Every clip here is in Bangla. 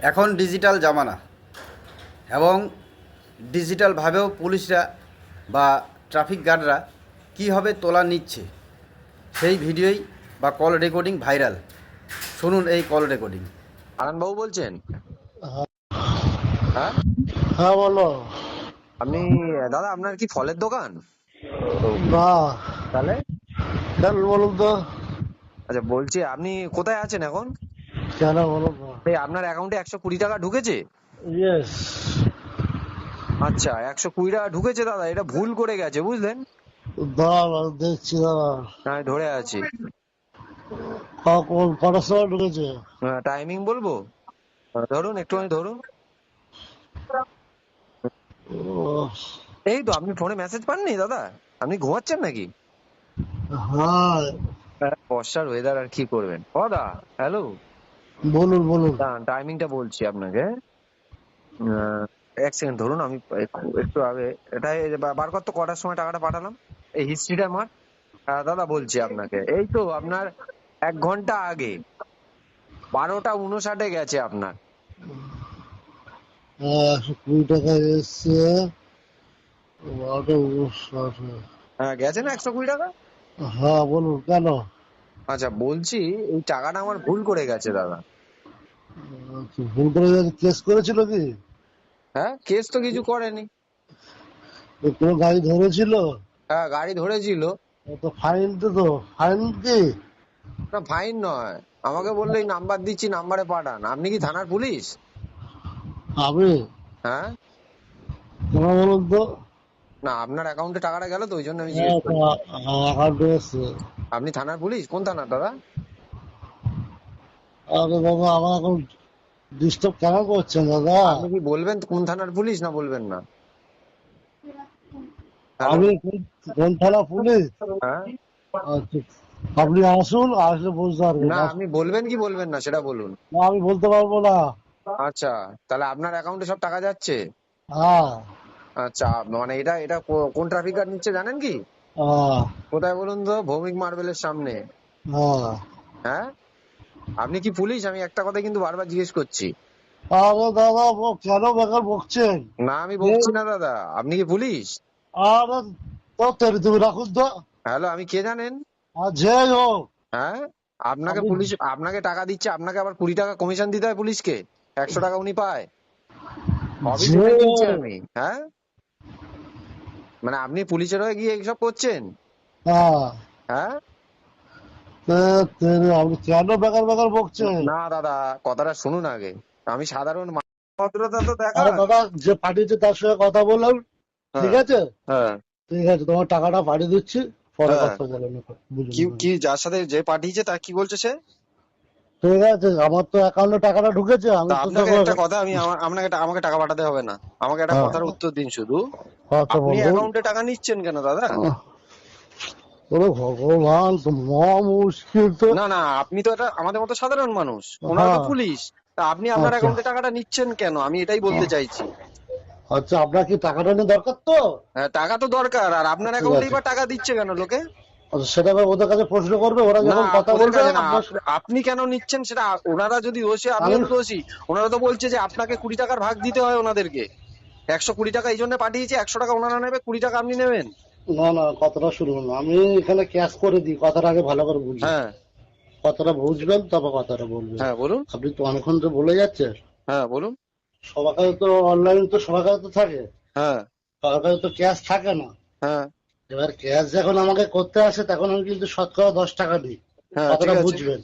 এখন ডিজিটাল জামানা এবং ডিজিটালভাবেও পুলিশরা বা ট্রাফিক গার্ডরা কীভাবে তোলা নিচ্ছে সেই ভিডিওই বা কল রেকর্ডিং ভাইরাল শুনুন এই কল রেকর্ডিং আনন্দবাবু বলছেন? হ্যাঁ। হ্যাঁ বলো। আপনি দাদা আপনার কি ফলের দোকান? না। তাহলে? বলুন তো? আচ্ছা বলছি আপনি কোথায় আছেন এখন? কেন বলুন এই আপনার অ্যাকাউন্টে একশো কুড়ি টাকা ঢুকেছে? ইয়েস আচ্ছা একশো কুড়ি টাকা ঢুকেছে দাদা এটা ভুল করে গেছে বুঝলেন? দাঁড়া দেখছি দাঁড়া আমি ধরে আছি। কখন কটার সময় ঢুকেছে? টাইমিং বলব? হ্যাঁ, ধরুন একটুখানি ধরুন। এই তো আপনি ফোনে মেসেজ পাননি দাদা? আপনি ঘুমাচ্ছেন নাকি? হ্যাঁ। বর্ষার ওয়েদার আর কি করবেন? ও দা হ্যালো বলুন বলুন। টাইমিংটা বলছি আপনাকে। এক সেকেন্ড ধরুন আমি একটু- আগে এটা বার কর তো কটার সময় টাকাটা পাঠালাম? এই হিস্ট্রিটা আমার? দাদা বলছি আপনাকে। এই তো আপনার এক ঘণ্টা আগে বারোটা উনষাটে গেছে আপনার। একশো কুড়ি টাকা এসছে বারোটা উনষাট। হ্যাঁ গেছে না একশো কুড়ি টাকা? হ্যাঁ বলুন কেন? আচ্ছা বলছি এই টাকাটা আমার ভুল করে গেছে দাদা। ভুল করে কেস করেছিল কি? হ্যাঁ কেস তো কিছু করেনি। কোনো গাড়ি ধরেছিল? হ্যাঁ গাড়ি ধরেছিল। তো ফাইন তো তো ফাইন কি? না ফাইন নয়। আমাকে বলল এই নাম্বার দিচ্ছি নাম্বারে পাঠান। আপনি কি থানার পুলিশ? আমি? হ্যাঁ। কেন বলুন তো? না আপনার অ্যাকাউন্টে টাকাটা গেল তো ওই জন্য আমি হ্যাঁ, জিজ্ঞেস অ্যাকাউন্টে এসছে আপনি থানার পুলিশ? কোন থানার দাদা? আরে বাবা আমার এখন ডিস্টার্ব কেন করছেন দাদা? আপনি কি বলবেন? কোন থানার পুলিশ না বলবেন না? আমি কোন- থানা পুলিশ? হ্যাঁ? আচ্ছা আপনি আসুন আসলে বুঝতে পারবেন। না আপনি বলবেন কি বলবেন না সেটা বলুন। না, আমি বলতে পারব না। আচ্ছা তাহলে আপনার অ্যাকাউন্টে সব টাকা যাচ্ছে? হ্যাঁ। আচ্ছা মানে এটা এটা কোন ট্রাফিক গার্ড নিচ্ছে জানেন কি? হ্যাঁ। কোথায় বলুন তো? ভৌমিক মার্বেলের সামনে। হ্যাঁ। হ্যাঁ? আপনি কি পুলিশ? আমি একটা কথা কিন্তু বারবার জিজ্ঞেস করছি। আরে দাদা কেন বেকার বকছেন না আমি বলছি না দাদা। আপনি কি পুলিশ? আরে তো তেরি তুমি রাখুন তো। হ্যালো আমি কে জানেন? যে হোক হ্যাঁ? আপনাকে পুলিশ আপনাকে টাকা দিচ্ছে আপনাকে আবার কুড়ি টাকা কমিশন দিতে হয় পুলিশকে? একশো টাকা উনি পায়। আমি হ্যাঁ? মানে আপনি পুলিশের হয়ে গিয়ে এইসব করছেন? হ্যাঁ। হ্যাঁ? আপনি কেন বেকার বেকার বকছেন না দাদা কথাটা শুনুন আগে। আমি সাধারণ ভদ্রতা তো দেখা দাদা যে পাঠিয়েছে তার সঙ্গে কথা বললাম ঠিক আছে? হ্যাঁ। ঠিক আছে তোমার টাকাটা পাঠিয়ে দিচ্ছি পরে হ্যাঁ। কথা বলেন কি কি যার সাথে যে পাঠিয়েছে তা কি বলছে সে? ঠিক আছে আমার তো অ্যাকাউন্টে টাকাটা ঢুকেছে আমি আপনাকে একটা কথা আমি আপনাকে আমাকে টাকা পাঠাতে হবে না। আমাকে একটা হ্যাঁ। কথার উত্তর দিন শুধু। আচ্ছা আপনি অ্যাকাউন্টে টাকা নিচ্ছেন কেন দাদা? ওরে ভগবান তো মহা মুশকিল তো। না না আপনি তো এটা আমাদের মতো সাধারণ মানুষ। ওনারা তো হ্যাঁ। পুলিশ। তা আপনি আপনার আচ্ছা। অ্যাকাউন্টে টাকাটা নিচ্ছেন কেন? আমি এটাই বলতে চাইছি। আচ্ছা আপনার কি টাকাটা নিয়ে দরকার তো? হ্যাঁ, টাকা তো দরকার। আর আপনার ঠিক অ্যাকাউন্টেই বা টাকা দিচ্ছে কেন লোকে? আচ্ছা, সেটা এবার ওদের কাছে প্রশ্ন করবে ওরা যখন কথা বলবে আপনি কেন নিচ্ছেন সেটা? ওনারা যদি দোষী তো দোষী ওনারা তো বলছে যে আপনাকে কুড়ি টাকার ভাগ দিতে হয় ওনাদেরকে। একশো কুড়ি টাকা এই জন্য পাঠিয়েছি একশো টাকা ওনারা নেবে কুড়ি টাকা আপনি নেবেন। না না কথাটা শুনুন। আমি এখানে ক্যাশ করে দিই কথাটা আগে ভালো করে বুঝুন হ্যাঁ। কথাটা বুঝবেন তারপর কথাটা বলবেন। হ্যাঁ বলুন। আপনি তো অনেকক্ষণ তো বলে যাচ্ছে। হ্যাঁ বলুন। সবার কাছে তো অনলাইন তো সবার কাছে তো থাকে। হ্যাঁ। সবার কাছে তো ক্যাশ থাকে না। হ্যাঁ। এবার ক্যাশ যখন আমাকে করতে আসে তখন আমি কিন্তু শতকরা দশ টাকা দিই। হ্যাঁ কথাটা বুঝবেন।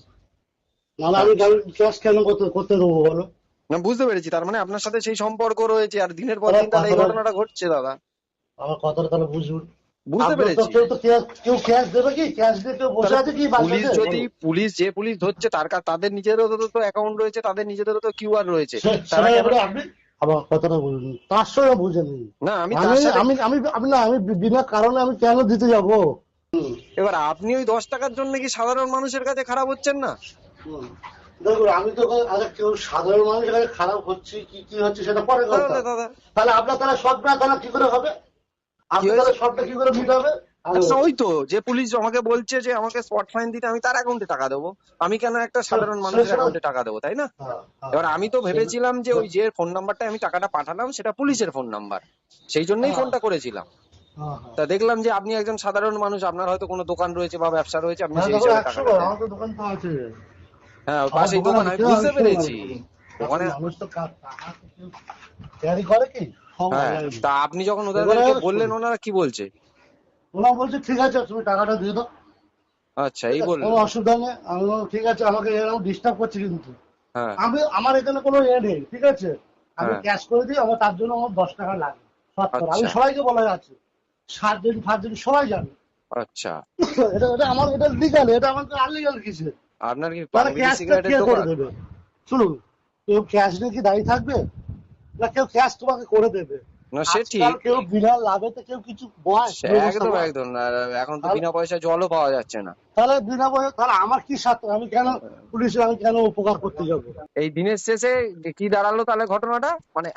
নাহলে আমি ক্যাশ কেন করতে করতে দেবো বলো? না বুঝতে পেরেছি। তার মানে আপনার সাথে সেই সম্পর্ক রয়েছে আর দিনের পর দিন তাহলে এই ঘটনাটা ঘটছে দাদা। আমার কথাটা তাহলে বুঝুন। বুঝতে পেরেছি। কেউ তো cash- কেউ ক্যাশ দেবে কি? ক্যাশ দিয়ে কেউ বসে আছে কি পুলিশ যদি পুলিশ যে পুলিশ ধরছে তার তাদের নিজেদেরও তো- অ্যাকাউন্ট রয়েছে তাদের নিজেদেরও তো কিউআর রয়েছে। তারা আপনি আমার কথাটা বুঝুন। তার সঙ্গে বুঝে না আমি আমি আমি আমি আমি না আমি বিনা কারণে আমি কেন দিতে যাব? এবার আপনি ওই দশ টাকার জন্য কি সাধারণ মানুষের কাছে খারাপ হচ্ছেন না? দেখুন আমি তো আগে কেউ সাধারণ মানুষের কাছে খারাপ হচ্ছে কি কি হচ্ছে সেটা পরে কথা। তাহলে আপনার তাহলে সব না তাহলে কি করে হবে? ওই তো যে পুলিশ আমাকে বলছে যে আমাকে স্পট ফাইন দিতে আমি তার অ্যাকাউন্টে টাকা দেবো। আমি কেন একটা সাধারণ মানুষের অ্যাকাউন্টে টাকা দেবো তাই না? হ্যাঁ, হ্যাঁ। এবার আমি তো ভেবেছিলাম যে ওই যে ফোন নাম্বারটা আমি টাকাটা পাঠালাম সেটা পুলিশের ফোন নাম্বার সেই জন্যই হ্যাঁ। ফোনটা করেছিলাম। হ্যাঁ, হ্যাঁ। তা দেখলাম যে আপনি একজন সাধারণ মানুষ আপনার হয়তো কোনো দোকান রয়েছে বা ব্যবসা রয়েছে আপনি হ্যাঁ, সেই হিসাবে আছে। হ্যাঁ পাশেই দোকান আমি বুঝতে পেরেছি। ওখানে মানুষ তো টাকা ক্যারি করে কি? হ্যাঁ। তা আপনি যখন ওদেরকে বললেন ওনারা কি বলছে? বলছে ঠিক আছে তুমি টাকাটা দিয়ে দাও। আচ্ছা এই কোনো অসুবিধা নেই। আমি ঠিক আছে আমাকে এরকম ডিস্টার্ব করছে কিন্তু। হ্যাঁ। আমি আমার এখানে কোনো ইয়ে নেই ঠিক আছে? আমি হ্যাঁ। ক্যাশ করে দিই আমার তার জন্য আমার দশ টাকা লাগে আমি আচ্ছা। সবাইকে বলা যাচ্ছে সাত দিন ফাত দিন সবাই জানে। আচ্ছা। এটা এটা আমার এটা লিগাল এটা আমার আনলিগাল কিছু আপনার কি ক্যাশ কে করে দোকান? দেবে? শুনুন কেউ ক্যাশ নিয়ে কি দাঁড়িয়ে থাকবে? না কেউ ক্যাশ তোমাকে করে দেবে। না সে ঠিক। কেউ বিনা লাভে তো কেউ কিছু বয় একদম একদম। এখন তো বিনা পয়সা জলও পাওয়া যাচ্ছে না। তাহলে বিনা বয়ে তাহলে আমার কি স্বার্থ? আমি কেন পুলিশের আমি কেন উপকার করতে যাব? এই দিনের শেষে কি দাঁড়াল তাহলে ঘটনাটা? মানে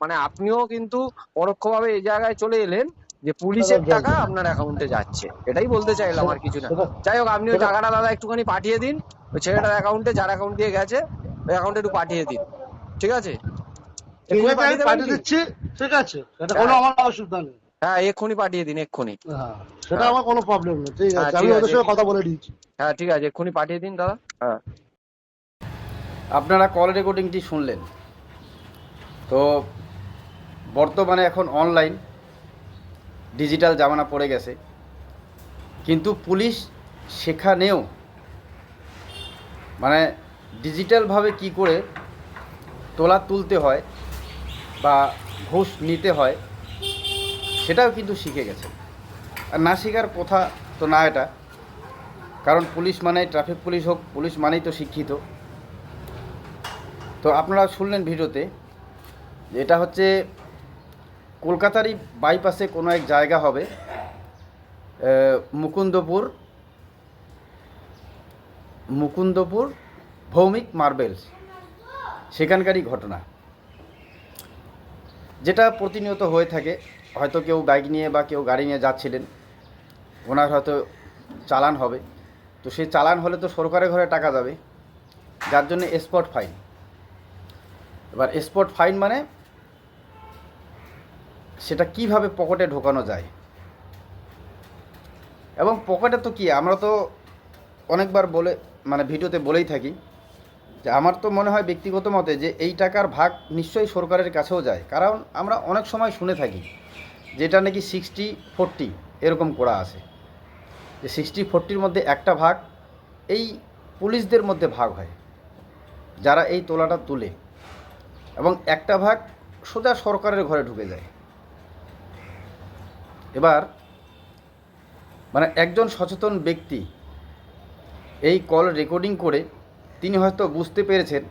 মানে আপনিও কিন্তু পরোক্ষভাবে এই জায়গায় চলে এলেন যে পুলিশের টাকা আপনার অ্যাকাউন্টে যাচ্ছে। এটাই বলতে চাইলাম আর কিছু না। যাই হোক আপনি ওই টাকাটা দাদা একটুখানি পাঠিয়ে দিন। ওই ছেলেটার অ্যাকাউন্টে যার অ্যাকাউন্ট দিয়ে গেছে ওই অ্যাকাউন্টে একটু পাঠিয়ে দিন। ঠিক আছে? ঠিক আছে আমি পাঠিয়ে দেবেন পাঠিয়ে কি? দিচ্ছি ঠিক আছে। এটা কোনো আমার অসুবিধা নেই। হ্যাঁ এক্ষুনি পাঠিয়ে দিন এক্ষুনি। হ্যাঁ সেটা হ্যাঁ। আমার কোনো প্রবলেম নেই ঠিক হ্যাঁ, আছে আমি ওদের সঙ্গে কথা বলে দিয়েছি হ্যাঁ ঠিক আছে এক্ষুনি পাঠিয়ে দিন দাদা। হ্যাঁ। আপনারা কল রেকর্ডিংটি শুনলেন। তো বর্তমানে এখন অনলাইন ডিজিটাল জামানা পড়ে গেছে। কিন্তু পুলিশ সেখানেও মানে ডিজিটালভাবে কি করে তোলা তুলতে হয় বা ঘুষ নিতে হয়, সেটাও কিন্তু শিখে গেছে আর না শেখার কথা তো না এটা, কারণ পুলিশ মানে ট্রাফিক পুলিশ হোক, পুলিশ মানেই তো শিক্ষিত। তো আপনারা শুনলেন ভিডিওতে এটা হচ্ছে কলকাতারই বাইপাসে কোনো এক জায়গা হবে মুকুন্দপুর মুকুন্দপুর ভৌমিক মার্বেলস, সেখানকারই ঘটনা। যেটা প্রতিনিয়ত হয়ে থাকে, হয়তো কেউ বাইক নিয়ে বা কেউ গাড়ি নিয়ে যাচ্ছিলেন, ওনার হয়তো চালান হবে। তো সেই চালান হলে তো সরকারের ঘরে টাকা যাবে, যার জন্য স্পট ফাইন এবার স্পট ফাইন মানে সেটা কীভাবে পকেটে ঢোকানো যায়? এবং পকেটে তো কি, আমরা তো অনেকবার বলে মানে ভিডিওতে বলেই থাকি যে আমার তো মনে হয় ব্যক্তিগত মতে যে এই টাকার ভাগ নিশ্চয়ই সরকারের কাছেও যায়। কারণ আমরা অনেক সময় শুনে থাকি যেটা নাকি সিক্সটি ফোরটি এরকম করা আছে। যে সিক্সটি ফোরটির মধ্যে একটা ভাগ এই পুলিশদের মধ্যে ভাগ হয়, যারা এই তোলাটা তুলে। এবং একটা ভাগ সোজা সরকারের ঘরে ঢুকে যায়। এবার মানে একজন সচেতন ব্যক্তি এই কল রেকর্ডিং করে তিনি হয়তো বুঝতে পেরেছেন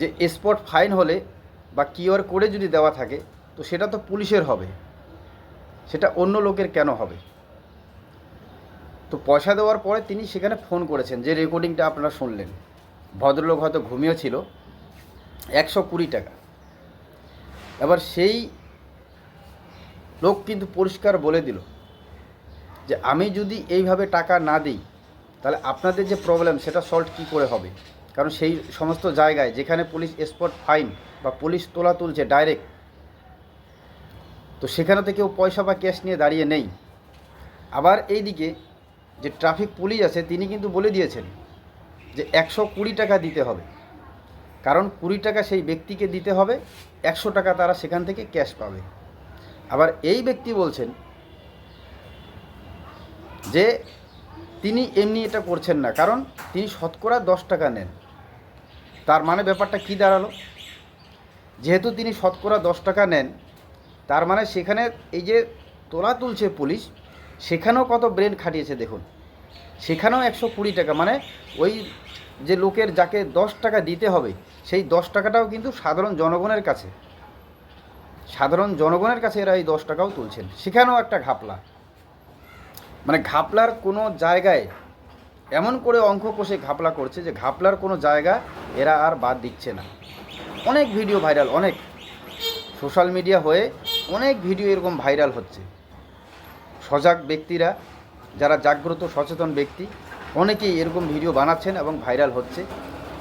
যে স্পট ফাইন হলে বা কিউআর কোডে যদি দেওয়া থাকে, তো সেটা তো পুলিশের হবে। সেটা অন্য লোকের কেন হবে? তো পয়সা দেওয়ার পরে তিনি সেখানে ফোন করেছেন যে রেকর্ডিংটা আপনারা শুনলেন। ভদ্রলোক হয়তো ঘুমিয়ে ছিল, একশো কুড়ি টাকা। এবার সেই লোক কিন্তু পরিষ্কার বলে দিল যে আমি যদি এইভাবে টাকা না দিই তাহলে আপনাদের যে প্রবলেম সেটা সলভ কী করে হবে? কারণ সেই সমস্ত জায়গায় যেখানে পুলিশ স্পট ফাইন বা পুলিশ তোলা তুলছে ডাইরেক্ট তো সেখানে তো কেউ পয়সা বা ক্যাশ নিয়ে দাঁড়িয়ে নেই। আবার এইদিকে যে ট্রাফিক পুলিশ আছে, তিনি কিন্তু বলে দিয়েছেন যে একশো কুড়ি টাকা দিতে হবে। কারণ কুড়ি টাকা সেই ব্যক্তিকে দিতে হবে, একশো টাকা তারা সেখান থেকে ক্যাশ পাবে। আবার এই ব্যক্তি বলছেন যে তিনি এমনি এটা করছেন না। কারণ তিনি শতকরা দশ টাকা নেন। তার মানে ব্যাপারটা কী দাঁড়াল? যেহেতু তিনি শতকরা দশ টাকা নেন, তার মানে সেখানে এই যে তোলা তুলছে পুলিশ, সেখানেও কত ব্রেন খাটিয়েছে দেখুন। সেখানেও একশো কুড়ি টাকা মানে ওই যে লোকের যাকে দশ টাকা দিতে হবে, সেই দশ টাকাটাও কিন্তু সাধারণ জনগণের কাছে। সাধারণ জনগণের কাছে এরা এই দশ টাকাও তুলছেন। সেখানেও একটা ঘাপলা। মানে ঘাপলার কোনো জায়গায় এমন করে অঙ্ক কষে ঘাপলা করছে যে ঘাপলার কোনো জায়গা এরা আর বাদ দিচ্ছে না। অনেক ভিডিও ভাইরাল অনেক সোশ্যাল মিডিয়া হয়ে অনেক ভিডিও এরকম ভাইরাল হচ্ছে। সজাগ ব্যক্তিরা, যারা জাগ্রত, সচেতন ব্যক্তি, অনেকেই এরকম ভিডিও বানাচ্ছেন এবং ভাইরাল হচ্ছে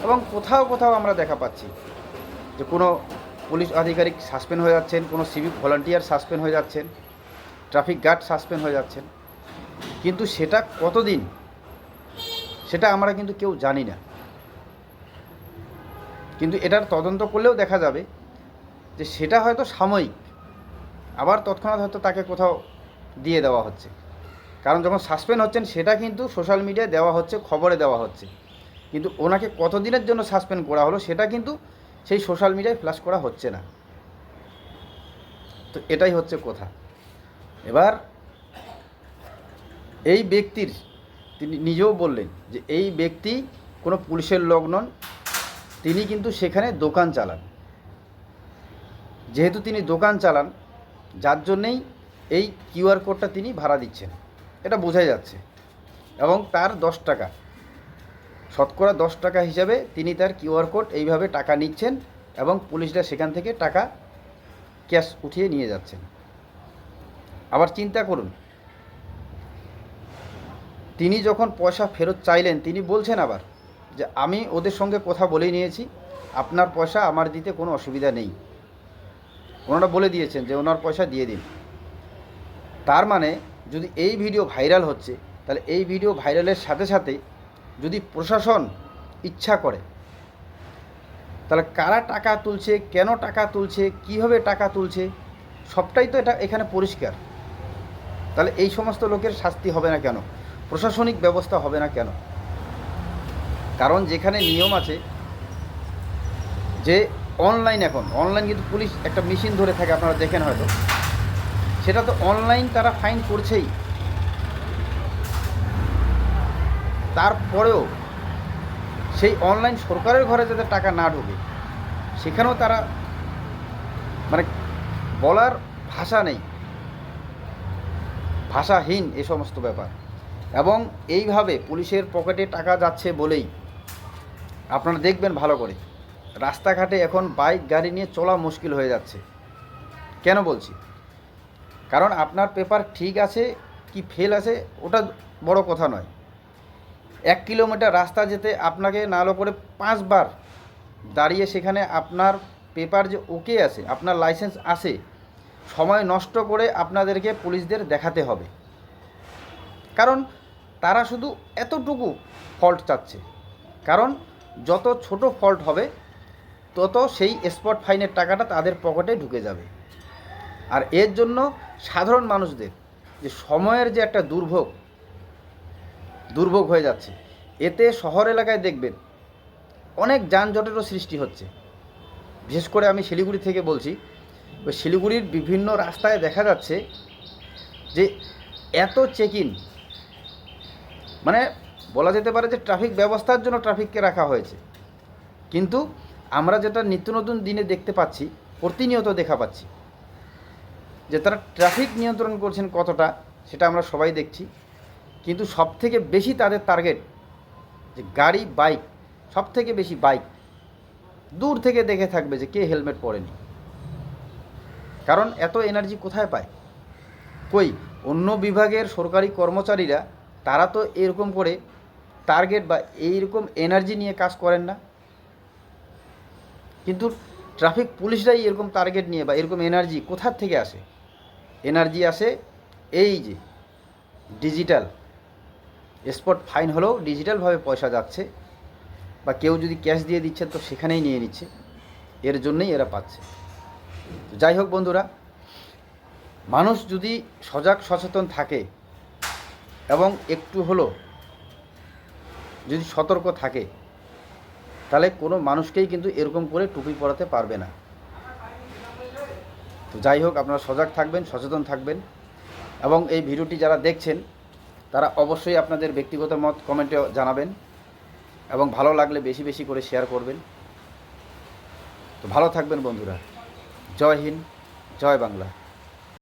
এবং কোথাও কোথাও আমরা দেখা পাচ্ছি যে কোনো পুলিশ আধিকারিক সাসপেন্ড হয়ে যাচ্ছেন, কোনো সিভিক ভলান্টিয়ার সাসপেন্ড হয়ে যাচ্ছেন ট্রাফিক গার্ড সাসপেন্ড হয়ে যাচ্ছেন। কিন্তু সেটা কতদিন? সেটা আমরা কিন্তু কেউ জানি না। কিন্তু এটার তদন্ত করলেও দেখা যাবে যে সেটা হয়তো সাময়িক। আবার তৎক্ষণাৎ হয়তো তাকে কোথাও দিয়ে দেওয়া হচ্ছে। কারণ যখন সাসপেন্ড হচ্ছেন, সেটা কিন্তু সোশ্যাল মিডিয়ায় দেওয়া হচ্ছে, খবরে দেওয়া হচ্ছে। কিন্তু ওনাকে কতদিনের জন্য সাসপেন্ড করা হলো, সেটা কিন্তু সেই সোশ্যাল মিডিয়ায় ফ্ল্যাশ করা হচ্ছে না। তো এটাই হচ্ছে কথা। এবার এই ব্যক্তির, তিনি নিজেও বললেন যে এই ব্যক্তি কোনো পুলিশের লোক নন, তিনি কিন্তু সেখানে দোকান চালান। যেহেতু তিনি দোকান চালান, যার জন্যেই এই কিউআর কোডটা তিনি ভাড়া দিচ্ছেন। এটা বোঝাই যাচ্ছে। এবং তার দশ টাকা, শতকরা দশ টাকা হিসাবে তিনি তার কিউআর কোড এইভাবে টাকা নিচ্ছেন এবং পুলিশরা সেখান থেকে টাকা ক্যাশ উঠিয়ে নিয়ে যাচ্ছেন। আবার চিন্তা করুন তিনি যখন পয়সা ফেরত চাইলেন, তিনি বলছেন আবার যে, আমি ওদের সঙ্গে কথা বলে নিয়েছি। আপনার পয়সা আমার দিতে কোনো অসুবিধা নেই। ওনারা বলে দিয়েছেন যে, ওনার পয়সা দিয়ে দিন। তার মানে যদি এই ভিডিও ভাইরাল হচ্ছে, তাহলে এই ভিডিও ভাইরালের সাথে সাথে যদি প্রশাসন ইচ্ছা করে, তাহলে কারা টাকা তুলছে, কেন টাকা তুলছে, কীভাবে টাকা তুলছে, সবটাই তো এটা এখানে পরিষ্কার। তাহলে এই সমস্ত লোকের শাস্তি হবে না কেন? প্রশাসনিক ব্যবস্থা হবে না কেন? কারণ যেখানে নিয়ম আছে যে অনলাইন এখন অনলাইন কিন্তু পুলিশ একটা মেশিন ধরে থাকে, আপনারা দেখেন হয়তো। সেটা তো অনলাইন তারা ফাইন করছেই। তারপরেও সেই অনলাইন সরকারের ঘরে যাতে টাকা না ঢোকে, সেখানেও তারা মানে বলার ভাষা নেই। ভাষাহীন এ সমস্ত ব্যাপার। এবং এইভাবে পুলিশের পকেটে টাকা যাচ্ছে বলেই আপনারা দেখবেন ভালো করে। রাস্তাঘাটে এখন বাইক, গাড়ি নিয়ে চলা মুশকিল হয়ে যাচ্ছে। কেন বলছি? কারণ আপনার পেপার ঠিক আছে কি ফেল আছে ওটা বড় কথা নয়। এক কিলোমিটার রাস্তা যেতে আপনাকে নালো করে পাঁচবার দাঁড়িয়ে সেখানে আপনার পেপার যে ওকে আছে, আপনার লাইসেন্স আছে, সময় নষ্ট করে আপনাদেরকে পুলিশদের দেখাতে হবে। কারণ তারা শুধু এতটুকু ফল্ট চাচ্ছে। কারণ যত ছোট ফল্ট হবে, তত সেই স্পট ফাইনের টাকাটা তাদের পকেটে ঢুকে যাবে। আর এর জন্য সাধারণ মানুষদের যে সময়ের যে একটা দুর্ভোগ দুর্ভোগ হয়ে যাচ্ছে, এতে শহর এলাকায় দেখবেন অনেক যানজটেরও সৃষ্টি হচ্ছে। বিশেষ করে আমি শিলিগুড়ি থেকে বলছি শিলিগুড়ির বিভিন্ন রাস্তায় দেখা যাচ্ছে যে এত চেক ইন মানে বলা যেতে পারে যে ট্রাফিক ব্যবস্থার জন্য ট্রাফিককে রাখা হয়েছে। কিন্তু আমরা যেটা নিত্য নতুন দিনে দেখতে পাচ্ছি, প্রতিনিয়ত দেখা পাচ্ছি, যে তারা ট্রাফিক নিয়ন্ত্রণ করছেন কতটা, সেটা আমরা সবাই দেখছি। কিন্তু সব থেকে বেশি তাদের টার্গেট যে গাড়ি বাইক সব থেকে বেশি বাইক দূর থেকে দেখে থাকবে যে কে হেলমেট পরেনি। কারণ এত এনার্জি কোথায় পায়? কই? অন্য বিভাগের সরকারি কর্মচারীরা তারা তো এরকম করে টার্গেট বা এইরকম এনার্জি নিয়ে কাজ করেন না। কিন্তু ট্রাফিক পুলিশরাই এরকম টার্গেট নিয়ে বা এরকম এনার্জি কোথার থেকে আসে? এনার্জি আসে এই যে ডিজিটাল স্পট ফাইন হলেও ডিজিটালভাবে পয়সা যাচ্ছে বা কেউ যদি ক্যাশ দিয়ে দিচ্ছে তো সেখানেই নিয়ে নিচ্ছে। এর জন্যই এরা পাচ্ছে। যাই হোক বন্ধুরা, মানুষ যদি সজাগ সচেতন থাকে এবং একটু হলো যদি সতর্ক থাকে, তাহলে কোনো মানুষকেই কিন্তু এরকম করে টুপি পরাতে পারবে না। তো যাই হোক, আপনারা সজাগ থাকবেন, সচেতন থাকবেন এবং এই ভিডিওটি যারা দেখছেন, তারা অবশ্যই আপনাদের ব্যক্তিগত মত কমেন্টে জানাবেন এবং ভালো লাগলে বেশি বেশি করে শেয়ার করবেন। তো ভালো থাকবেন বন্ধুরা। জয় হিন্দ, জয় বাংলা।